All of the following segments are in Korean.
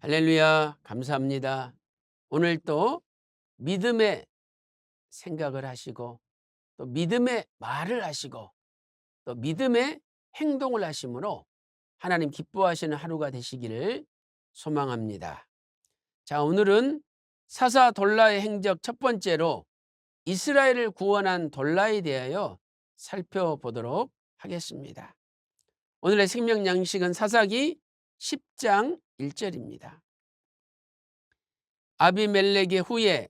할렐루야, 감사합니다. 오늘 또 믿음의 생각을 하시고 또 믿음의 말을 하시고 또 믿음의 행동을 하심으로 하나님 기뻐하시는 하루가 되시기를 소망합니다. 자, 오늘은 사사 돌라의 행적 첫 번째로 이스라엘을 구원한 돌라에 대하여 살펴보도록 하겠습니다. 오늘의 생명 양식은 사사기 10장 1절입니다. 아비멜렉의 후에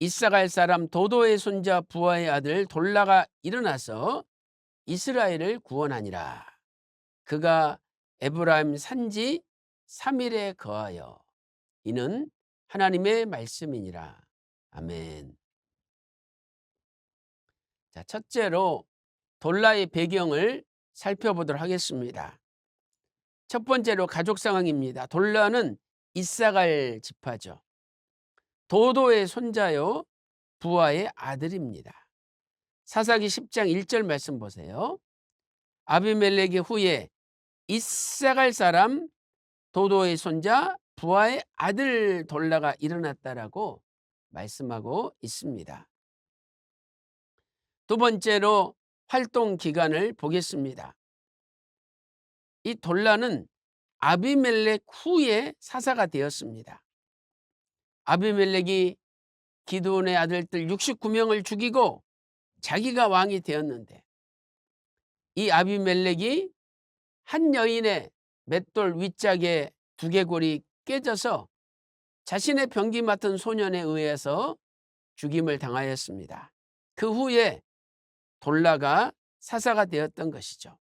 이사갈 사람 도도의 손자 부하의 아들 돌라가 일어나서 이스라엘을 구원하니라. 그가 에브라임 산지 3일에 거하여 이는 하나님의 말씀이니라. 아멘. 자, 첫째로 돌라의 배경을 살펴보도록 하겠습니다. 첫 번째로 가족 상황입니다. 돌라는 이사갈 지파죠. 도도의 손자요 부하의 아들입니다. 사사기 10장 1절 말씀 보세요. 아비멜렉의 후에 이사갈 사람 도도의 손자 부하의 아들 돌라가 일어났다라고 말씀하고 있습니다. 두 번째로 활동 기간을 보겠습니다. 이 돌라는 아비멜렉 후에 사사가 되었습니다. 아비멜렉이 기드온의 아들들 69명을 죽이고 자기가 왕이 되었는데 이 아비멜렉이 한 여인의 맷돌 윗짝에 두개골이 깨져서 자신의 병기 맡은 소년에 의해서 죽임을 당하였습니다. 그 후에 돌라가 사사가 되었던 것이죠.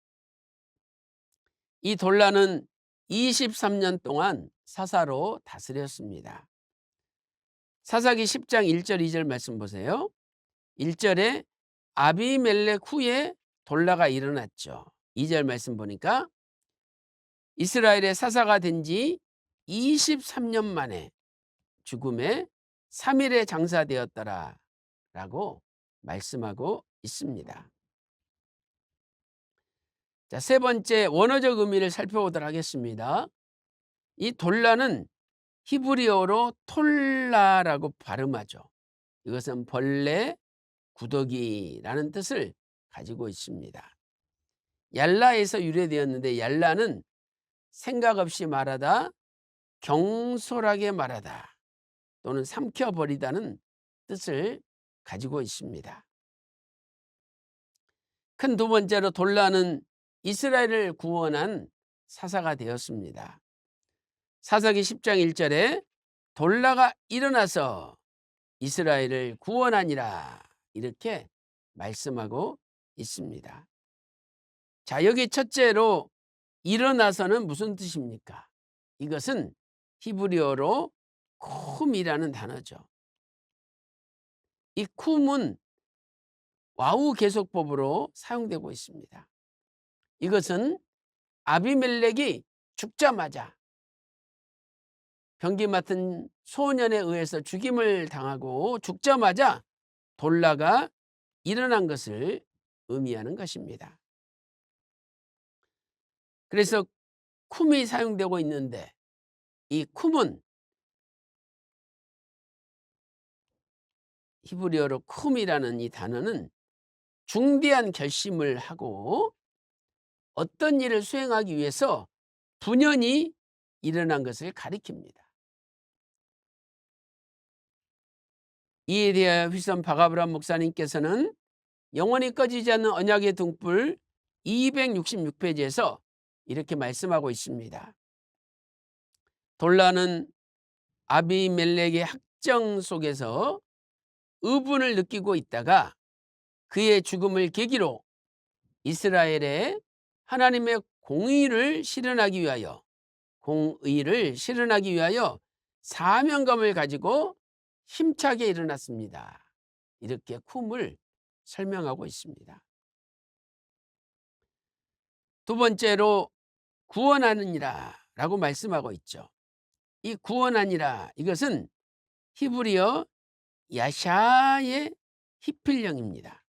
이 돌라는 23년 동안 사사로 다스렸습니다. 사사기 10장 1절 2절 말씀 보세요. 1절에 아비멜렉 후에 돌라가 일어났죠. 2절 말씀 보니까 이스라엘의 사사가 된 지 23년 만에 죽음에 3일에 장사되었더라 라고 말씀하고 있습니다. 자, 세 번째 원어적 의미를 살펴보도록 하겠습니다. 이 돌라는 히브리어로 톨라라고 발음하죠. 이것은 벌레, 구더기라는 뜻을 가지고 있습니다. 얄라에서 유래되었는데 얄라는 생각 없이 말하다, 경솔하게 말하다 또는 삼켜버리다는 뜻을 가지고 있습니다. 큰 두 번째로 돌라는 이스라엘을 구원한 사사가 되었습니다. 사사기 10장 1절에 돌라가 일어나서 이스라엘을 구원하니라 이렇게 말씀하고 있습니다. 자, 여기 첫째로 일어나서는 무슨 뜻입니까? 이것은 히브리어로 쿰이라는 단어죠. 이 쿰은 와우 계속법으로 사용되고 있습니다. 이것은 아비멜렉이 죽자마자 병기 맡은 소년에 의해서 죽임을 당하고 죽자마자 돌라가 일어난 것을 의미하는 것입니다. 그래서 쿰이 사용되고 있는데 이 쿰은 히브리어로 쿰이라는 이 단어는 중대한 결심을 하고 어떤 일을 수행하기 위해서 분연이 일어난 것을 가리킵니다. 이에 대하여 휘선 바가브람 목사님께서는 영원히 꺼지지 않는 언약의 등불 266페이지에서 이렇게 말씀하고 있습니다. 돌라는 아비멜렉의 학정 속에서 의분을 느끼고 있다가 그의 죽음을 계기로 이스라엘의 하나님의 공의를 실현하기 위하여 공의를 실현하기 위하여 사명감을 가지고 힘차게 일어났습니다. 이렇게 쿰을 설명하고 있습니다. 두 번째로 구원하느니라 라고 말씀하고 있죠. 이 구원하니라 이것은 히브리어 야샤의 히필령입니다.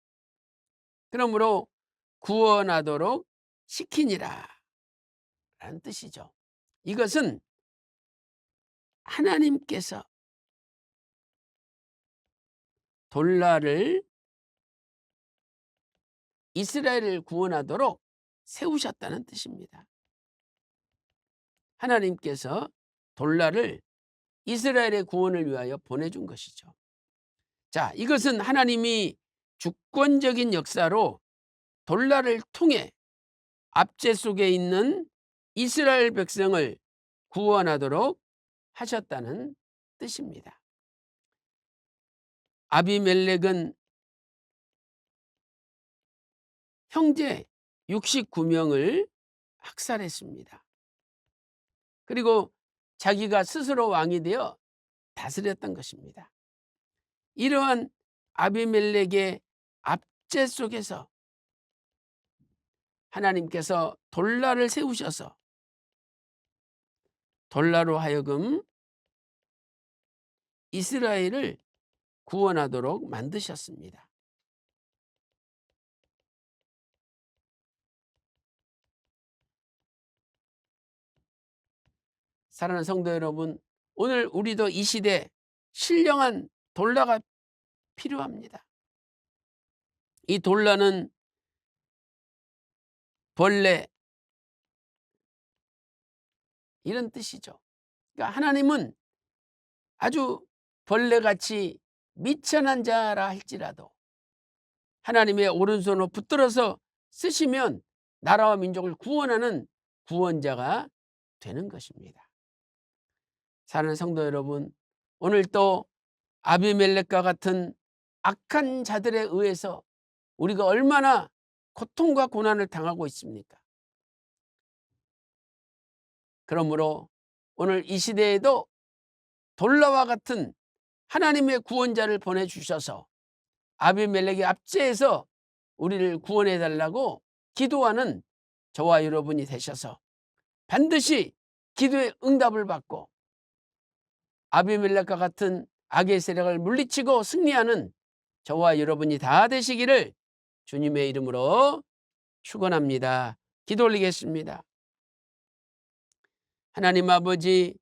그러므로 구원하도록 시키니라 라는 뜻이죠. 이것은 하나님께서 돌라를 이스라엘을 구원하도록 세우셨다는 뜻입니다. 하나님께서 돌라를 이스라엘의 구원을 위하여 보내준 것이죠. 자, 이것은 하나님이 주권적인 역사로 돌라를 통해 압제 속에 있는 이스라엘 백성을 구원하도록 하셨다는 뜻입니다. 아비멜렉은 형제 69명을 학살했습니다. 그리고 자기가 스스로 왕이 되어 다스렸던 것입니다. 이러한 아비멜렉의 압제 속에서 하나님께서 돌라를 세우셔서 돌라로 하여금 이스라엘을 구원하도록 만드셨습니다. 사랑하는 성도 여러분, 오늘 우리도 이 시대 신령한 돌라가 필요합니다. 이 돌라는 벌레 이런 뜻이죠. 그러니까 하나님은 아주 벌레같이 미천한 자라 할지라도 하나님의 오른손으로 붙들어서 쓰시면 나라와 민족을 구원하는 구원자가 되는 것입니다. 사는 성도 여러분, 오늘 또 아비멜렉과 같은 악한 자들에 의해서 우리가 얼마나 고통과 고난을 당하고 있습니까? 그러므로 오늘 이 시대에도 돌라와 같은 하나님의 구원자를 보내주셔서 아비멜렉의 압제에서 우리를 구원해 달라고 기도하는 저와 여러분이 되셔서 반드시 기도의 응답을 받고 아비멜렉과 같은 악의 세력을 물리치고 승리하는 저와 여러분이 다 되시기를 주님의 이름으로 축원합니다. 기도 올리겠습니다. 하나님 아버지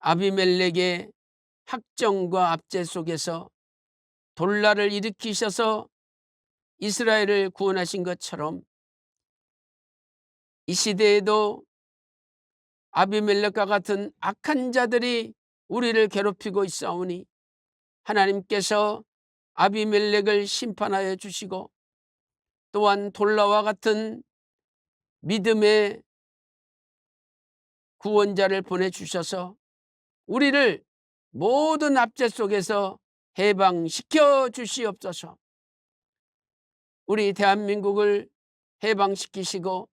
아비멜렉의 학정과 압제 속에서 돌라를 일으키셔서 이스라엘을 구원하신 것처럼 이 시대에도 아비멜렉과 같은 악한 자들이 우리를 괴롭히고 있사오니 하나님께서 아비멜렉을 심판하여 주시고 또한 돌라와 같은 믿음의 구원자를 보내주셔서 우리를 모든 압제 속에서 해방시켜 주시옵소서. 우리 대한민국을 해방시키시고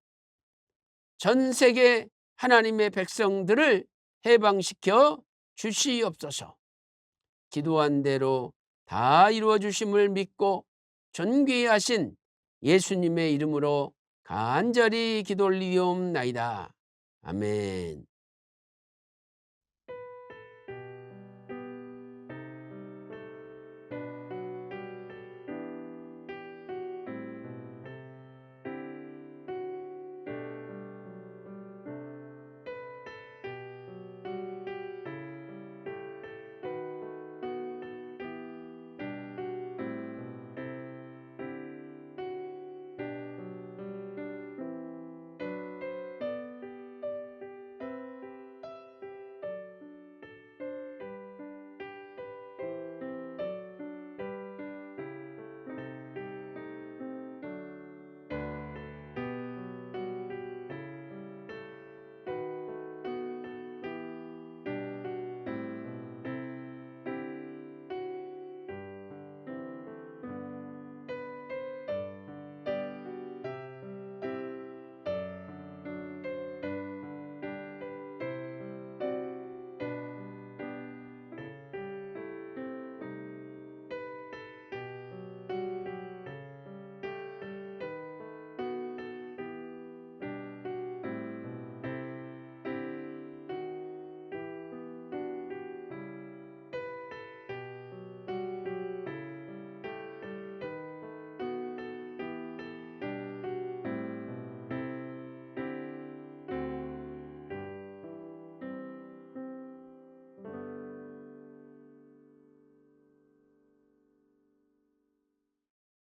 전 세계 하나님의 백성들을 해방시켜 주시옵소서. 기도한 대로 다 이루어 주심을 믿고 존귀하신 예수님의 이름으로 간절히 기도 올리옵나이다. 아멘.